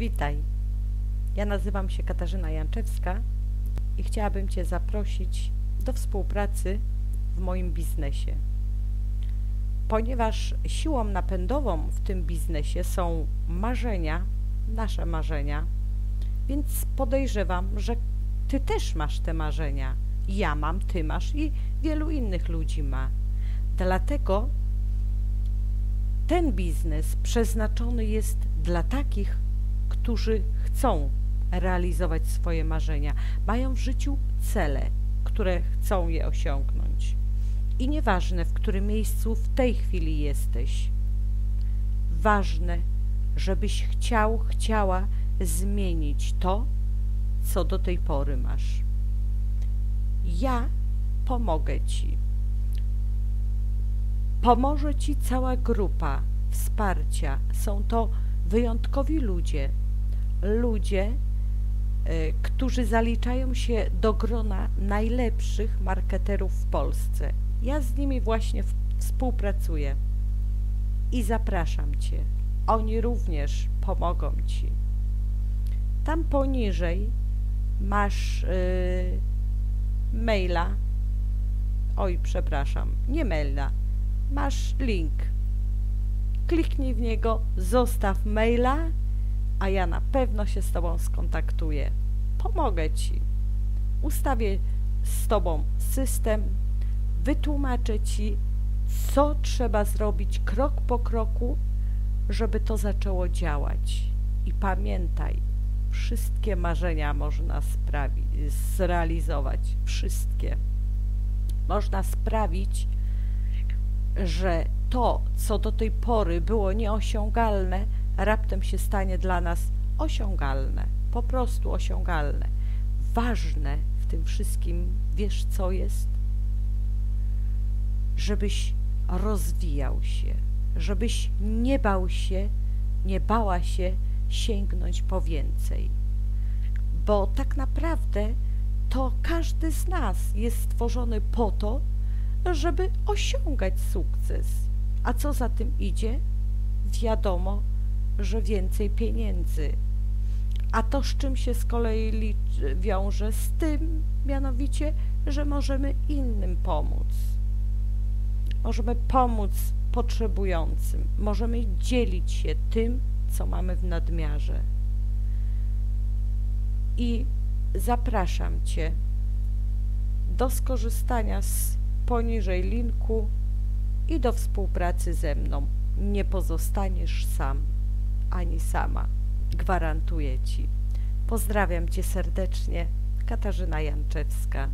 Witaj. Ja nazywam się Katarzyna Janczewska i chciałabym Cię zaprosić do współpracy w moim biznesie. Ponieważ siłą napędową w tym biznesie są marzenia, nasze marzenia, więc podejrzewam, że Ty też masz te marzenia. Ja mam, Ty masz i wielu innych ludzi ma. Dlatego ten biznes przeznaczony jest dla takich, którzy chcą realizować swoje marzenia, mają w życiu cele, które chcą je osiągnąć. I nieważne, w którym miejscu w tej chwili jesteś, ważne, żebyś chciał, chciała zmienić to, co do tej pory masz. Ja pomogę Ci. Pomoże Ci cała grupa wsparcia. Są to wyjątkowi ludzie, ludzie, y, którzy zaliczają się do grona najlepszych marketerów w Polsce. Ja z nimi właśnie współpracuję i zapraszam Cię. Oni również pomogą Ci. Tam poniżej masz yy, maila. Oj, przepraszam, nie maila. Masz link. Kliknij w niego, zostaw maila, a ja na pewno się z Tobą skontaktuję. Pomogę Ci. Ustawię z Tobą system, wytłumaczę Ci, co trzeba zrobić krok po kroku, żeby to zaczęło działać. I pamiętaj, wszystkie marzenia można sprawić, zrealizować. Wszystkie. Można sprawić, że to, co do tej pory było nieosiągalne, raptem się stanie dla nas osiągalne, po prostu osiągalne. Ważne w tym wszystkim, wiesz co jest? Żebyś rozwijał się, żebyś nie bał się, nie bała się sięgnąć po więcej. Bo tak naprawdę to każdy z nas jest stworzony po to, żeby osiągać sukces. A co za tym idzie? Wiadomo, że więcej pieniędzy. A to z czym się z kolei wiąże? Z tym mianowicie, że możemy innym pomóc. Możemy pomóc potrzebującym. Możemy dzielić się tym, co mamy w nadmiarze. I zapraszam Cię do skorzystania z poniżej linku i do współpracy ze mną. Nie pozostaniesz sam ani sama. Gwarantuję Ci. Pozdrawiam Cię serdecznie. Katarzyna Janczewska.